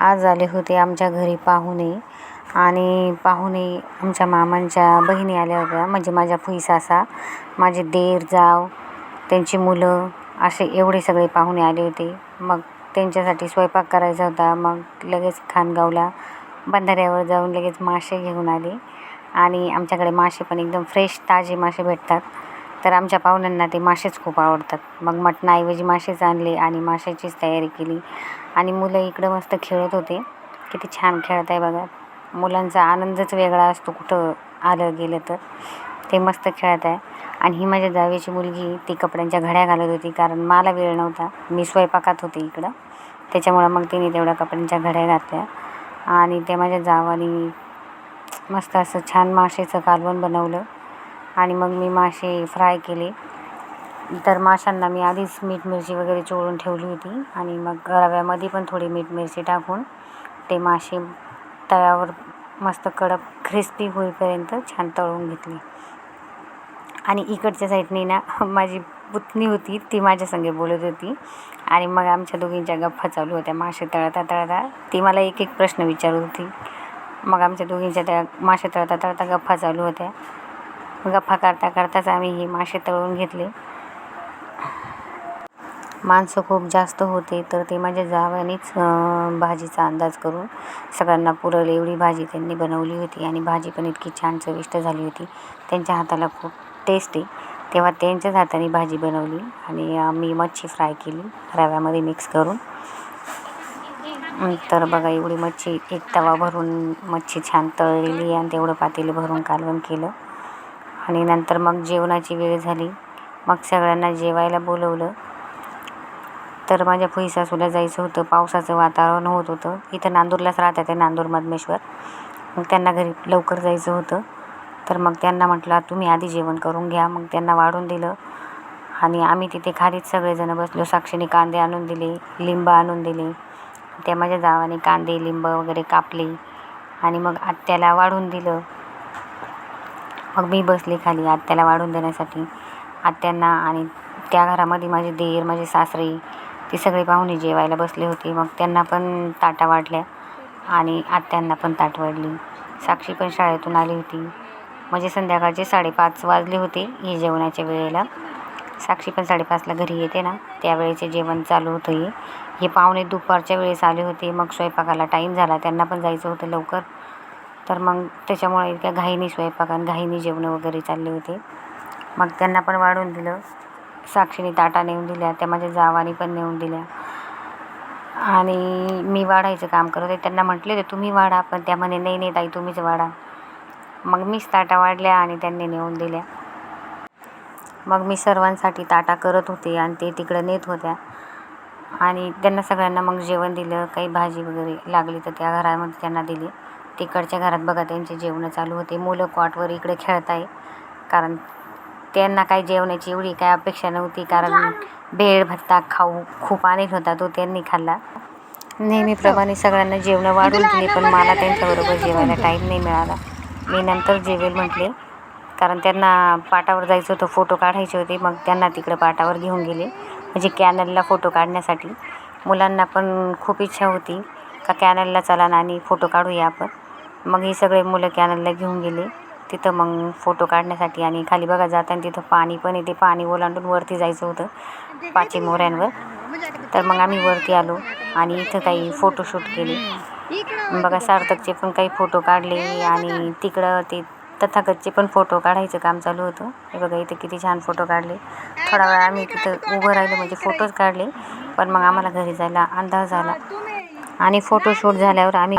आज आले होते आमच्या घरी पाहुणे आणि पाहुणे आमच्या मामांच्या बहिणी आल्या होत्या म्हणजे माझ्या फुईसासा माझे देर जाव त्यांची मुलं असे एवढे सगळे पाहुणे आले होते. मग त्यांच्यासाठी स्वयंपाक करायचा होता. मग लगेच खानगावला बंधाऱ्यावर जाऊन लगेच मासे घेऊन आले. आणि आमच्याकडे मासे पण एकदम फ्रेश ताजे मासे भेटतात. तर आमच्या पाहुण्यांना ते मासेच खूप आवडतात. मग मटणाऐवजी मासेच आणले आणि माशाचीच तयारी केली. आणि मुलं इकडं मस्त खेळत होते. किती छान खेळत आहे बघा. मुलांचा आनंदच वेगळा असतो कुठं आलं गेलं तर. ते मस्त खेळत आहे. आणि ही माझ्या जावेची मुलगी ती कपड्यांच्या घड्या घालत होती कारण मला वेळ नव्हता. मी स्वयंपाकात होते इकडं. त्याच्यामुळं मग तिने तेवढ्या कपड्यांच्या घड्या घातल्या. आणि त्या माझ्या जावानी मस्त असं छान माशेचं कालवण बनवलं. आणि मग मी मासे फ्राय केले. तर माशांना मी आधीच मीठ मिरची वगैरे चोळून ठेवली होती. आणि मग रव्यामध्ये पण थोडी मीठ मिरची टाकून ते मासे तव्यावर मस्त कडक क्रिस्पी होईपर्यंत छान तळून घेतली. आणि इकडच्या साईडने ना माझी पुतणी होती ती माझ्या संगे बोलत होती. आणि मग आमच्या दोघींच्या गप्पा चालू होत्या. मासे तळता तळता ती मला एक एक प्रश्न विचारत होती. मग आमच्या दोघींच्या त्या मासे तळता तळता गप्पा चालू होत्या. गप्पा करता करताच आम्ही हे मासे तळून घेतले. माणसं खूप जास्त होते तर ते माझ्या जावानीच भाजीचा अंदाज करून सगळ्यांना पुरेल एवढी भाजी त्यांनी बनवली होती आणि भाजी पण इतकी छान चविष्ट झाली होती. त्यांच्या हाताला खूप टेस्ट आहे. तेव्हा त्यांच्याच हाताने भाजी बनवली आणि मी मच्छी फ्राय केली. रव्यामध्ये मिक्स करून. तर बघा एवढी मच्छी एक तवा भरून मच्छी छान तळलेली आणि तेवढं पातेलं भरून कालवण केलं. आणि नंतर मग जेवणाची वेळ झाली. मग सगळ्यांना जेवायला बोलवलं. तर माझ्या फुई सासूला जायचं होतं. पावसाचं वातावरण होत होतं. इथं नांदूरलाच राहतात ते नांदूर मधमेश्वर. मग त्यांना घरी लवकर जायचं होतं. तर मग त्यांना म्हटलं तुम्ही आधी जेवण करून घ्या. मग त्यांना वाढून दिलं. आणि आम्ही तिथे खालीच सगळेजणं बसलो. साक्षीने कांदे आणून दिले लिंब आणून दिले. त्या माझ्या जावाने कांदे लिंब वगैरे कापले. आणि मग आत्याला वाढून दिलं. मग मी बसले खाली आत्याला वाढून देण्यासाठी. आत्यांना आणि त्या घरामध्ये माझे देर माझे सासरे ती सगळे पाहुणे जेवायला बसले होते. मग त्यांना पण ताटा वाढल्या आणि आत्यांना पण ताट वाढली. साक्षी पण शाळेतून आली होती. म्हणजे संध्याकाळचे साडेपाच वाजले होते हे जेवणाच्या वेळेला. साक्षी पण साडेपाचला घरी येते ना. त्यावेळेचे जेवण चालू होतं हे. हे पाहुणे दुपारच्या वेळेस आले होते. मग स्वयंपाकाला टाईम झाला. त्यांना पण जायचं होतं लवकर. तर मग त्याच्यामुळे इतक्या घाईनी स्वयंपाक आणि घाईनी जेवणं वगैरे चालले होते. मग त्यांना पण वाढून दिलं. साक्षीने ताटा नेऊन दिल्या त्या माझ्या जावानी पण नेऊन दिल्या. आणि मी वाढायचं काम करत होते. त्यांना म्हटले ते तुम्ही वाढा. पण त्या म्हणे नाही नाही ताई तुम्हीच वाढा. मग मीच ताटा वाढल्या आणि त्यांनी नेऊन दिल्या. मग मी सर्वांसाठी ताटा करत होते आणि ते तिकडं नेत होत्या. आणि त्यांना सगळ्यांना मग जेवण दिलं काही भाजी वगैरे लागली तर त्या घरामध्ये त्यांना दिली. तिकडच्या घरात बघा त्यांचे जेवणं चालू होते. मुलं कॉटवर इकडे खेळत आहे कारण त्यांना काही जेवणाची एवढी काय अपेक्षा नव्हती कारण भेळ भत्ता खाऊ खूप आनंद होता तो त्यांनी खाल्ला. नेहमीप्रमाणे सगळ्यांना जेवणं वाढून दिली पण मला त्यांच्याबरोबर जेवायला टाईम नाही मिळाला. मी नंतर जेवेल म्हटले कारण त्यांना पाटावर जायचं होतं फोटो काढायचे होते. मग त्यांना तिकडं पाटावर घेऊन गेले म्हणजे कॅनलला फोटो काढण्यासाठी. मुलांना पण खूप इच्छा होती का कॅनलला चला ना आणि फोटो काढूया आपण. मग ही सगळे मुलं कॅनलला घेऊन गेले. तिथं मग फोटो काढण्यासाठी आणि खाली बघा जाताना तिथं पाणी पण येते पाणी ओलांडून वरती जायचं होतं पाची मोऱ्यांवर. तर मग आम्ही वरती आलो आणि इथं काही फोटोशूट केले. बघा सार्थकचे पण काही फोटो काढले आणि तिकडं ते तथागतचे पण फोटो काढायचं काम चालू होतं. हे बघा इथे किती छान फोटो काढले. थोडा वेळ आम्ही तिथं उभं राहिलो म्हणजे फोटोज काढले. पण मग आम्हाला घरी जायला अंदाज झाला आणि फोटोशूट झाल्यावर आम्ही